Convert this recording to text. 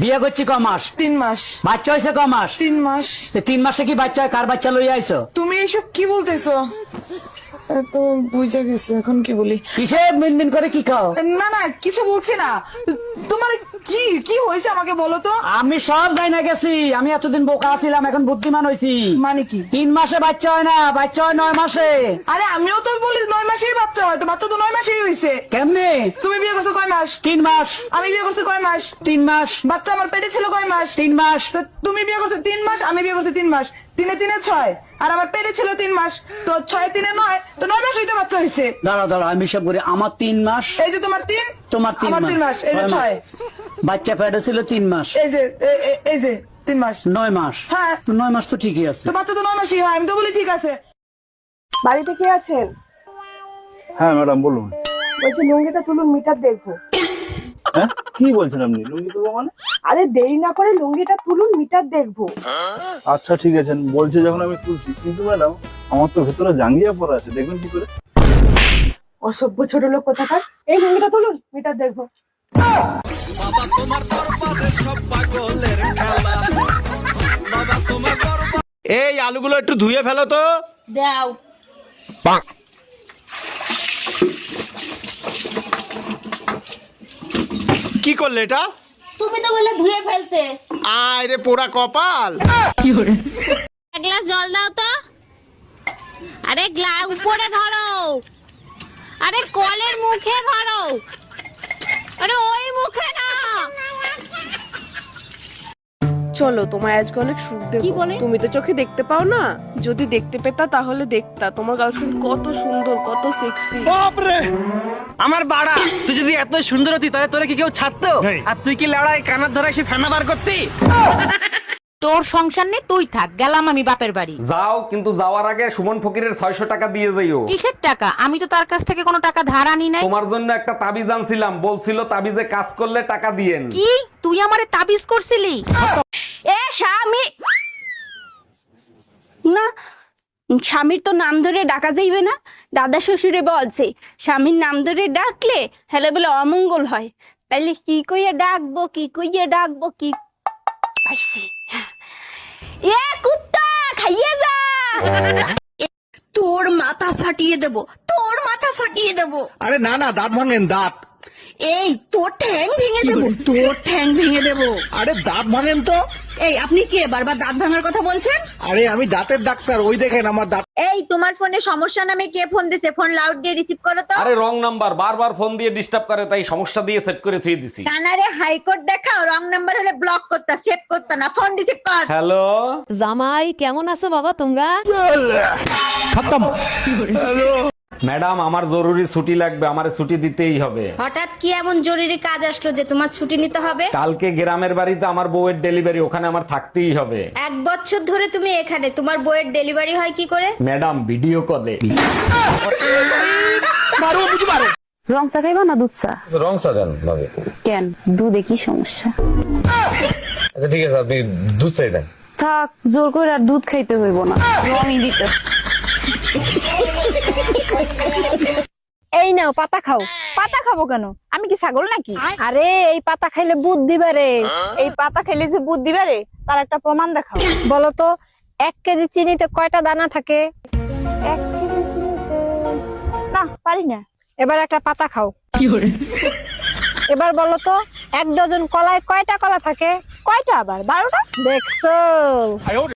বিয়ে করছি ক মাস? তিন মাস। বাচ্চা হয়েছে ক মাস? তিন মাস। তিন মাসে কি বাচ্চা কার বাচ্চা লইয়া আইছো? তুমি এইসব কি বলতেছো? তো বুঝে গেছে এখন কি বলি? কিসে মিনমিন করে কি খাও? না না কিছু বলছি না। তোমার কি কি হয়েছে আমাকে বলো তো? আমি সব যাই না গেছি। আমি এতদিন বোকা ছিলাম এখন বুদ্ধিমান হয়েছি। মানে কি? তিন মাসে বাচ্চা হয় না বাচ্চা হয় নয় মাসে। আরে আমিও তো বলি নয় মাসেই বাচ্চা হয় তো বাচ্চা তো নয় মাসেই হয়েছে। কেমনে? তুমি বিয়ে করছ কয় মাস? তিন মাস। আমি বিয়ে করছি কয় মাস? তিন মাস। বাচ্চা আমার পেটে ছিল কয় মাস? তিন মাস। তো তুমি বিয়ে করছ তিন মাস আমি বিয়ে করছি তিন মাস। তিনে তিনে ছয়। আর আমার পেটে ছিল তিন মাস। তো ছয় তিনে নয় তো নয় মাস হইতে বাচ্চা হয়েছে দাঁড়া দাঁড়া আমি সব করি আমার তিন মাস এই যে তোমার তিন তোমার তিন আমার তিন মাস এই যে ছয় বাচ্চা পেটে ছিল তিন মাস। এই যে এই যে তিন মাস। নয় মাস। হ্যাঁ। তো নয় মাস তো ঠিকই আছে। তো বাচ্চা তো নয় মাসই হয় আমি তো বলি ঠিক আছে। বাড়িতে কে আছেন? হ্যাঁ ম্যাডাম বলুন। বলছি লুঙ্গিটা তুলুন মিটার দেখব। হ্যাঁ? কি বলছেন আপনি? লুঙ্গি তুলবো মানে? আরে দেরি না করে লুঙ্গিটা তুলুন মিটার দেখব। আচ্ছা ঠিক আছে। বলছে যখন আমি তুলছি কিন্তু ম্যাডাম আমার তো ভেতরে জাঙ্গিয়া পড়া আছে দেখবেন কি করে। অসভ্য ছোট লোক কোথাকার? এই লুঙ্গিটা তুলুন মিটার দেখব। এই আলুগুলো একটু ধুয়ে ফেলো তো। দাও। কি করলে এটা? তুমি তো বললে ধুয়ে ফেলতে। আয় রে পোড়া কপাল। এক গ্লাস জল দাও তো। আরে গ্লাস উপরে ধরো। আরে কলের মুখে ধরো। আরে ওই মুখে না চলো তোমায় আজকে অনেক সুখ দেবো। বলে? তুমি তো চোখে দেখতে পাও না? যদি দেখতে পেতা তাহলে দেখতা। তোমার গার্লফ্রেন্ড কত সুন্দর কত সেক্সি আমার বাড়া তুই যদি এত সুন্দর হতি তাহলে তোরা কি কেউ ছাড়তো? আর তুই কি লড়াই কানার ধরে এসে ফেনা বার করতি? তোর সংসার নেই তুই থাক গেলাম আমি বাপের বাড়ি। যাও কিন্তু যাওয়ার আগে সুমন ফকিরের ছয়শো টাকা দিয়ে যাইও। কিসের টাকা? আমি তো তার কাছ থেকে কোনো টাকা ধার আনি নাই। তোমার জন্য একটা তাবিজ আনছিলাম বলছিল তাবিজে কাজ করলে টাকা দিয়েন। কি? তুই আমারে তাবিজ করছিলি এ স্বামী না স্বামীর তো নাম ধরে ডাকা যাইবে না। দাদা শ্বশুরে বলছে স্বামীর নাম ধরে ডাকলে হেলে বলে অমঙ্গল হয়। তাইলে কি কইয়া ডাকবো কি কইয়া ডাকবো কি পাইছি। এ কুত্তা খাইয়ে যা। তোর মাথা ফাটিয়ে দেব তোর মাথা ফাটিয়ে দেব। আরে না না দাঁত ভাঙেন দাঁত। এই তোর ঠ্যাং ভেঙে দেব। তোর ঠ্যাং ভেঙে দেব। আরে দাঁত ভাঙেন তো। এই আপনি কে? বারবার দাঁত ভাঙার কথা বলছেন? আরে আমি দাঁতের ডাক্তার ওই দেখেন আমার দাঁত। এই তোমার ফোনে সমস্যা নামে কে ফোন দিছে? ফোন লাউড দিয়ে রিসিভ করো তো। আরে রং নাম্বার বারবার ফোন দিয়ে ডিস্টার্ব করে তাই সমস্যা দিয়ে সেট করে থুয়ে দিছি। কানারে হাইকোর্ট দেখাও রং নাম্বার হলে ব্লক করতা সেভ করতা না ফোন রিসিভ কর। হ্যালো জামাই কেমন আছো বাবা তোমরা? ম্যাডাম আমার জরুরি ছুটি লাগবে আমার ছুটি দিতেই হবে। হঠাৎ কি এমন জরুরি কাজ আসলো যে তোমার ছুটি নিতে হবে? কালকে গ্রামের বাড়িতে আমার বউয়ের ডেলিভারি ওখানে আমার থাকতেই হবে। এক বছর ধরে তুমি এখানে তোমার বইয়ের ডেলিভারি হয় কি করে? ম্যাডাম ভিডিও কলে। রং চা খাইবা না দুধ চা? রং সাজান ভাবে। কেন? দুধে কি সমস্যা? আচ্ছা ঠিক আছে আপনি দুধ চাই দেন। থাক জোর করে আর দুধ খাইতে হইব না। রঙই দিতে। এই নাও পাতা খাও। পাতা খাব কেন? আমি কি ছাগল নাকি? আরে এই পাতা খাইলে বুদ্ধি বাড়ে। এই পাতা খাইলে যে বুদ্ধি বাড়ে তার একটা প্রমাণ দেখাও। বলো তো এক কেজি চিনিতে কয়টা দানা থাকে? এক কেজি চিনিতে না পারি না। এবার একটা পাতা খাও। এবার বলো তো এক ডজন কলায় কয়টা কলা থাকে? কয়টা আবার? বারোটা? দেখছ?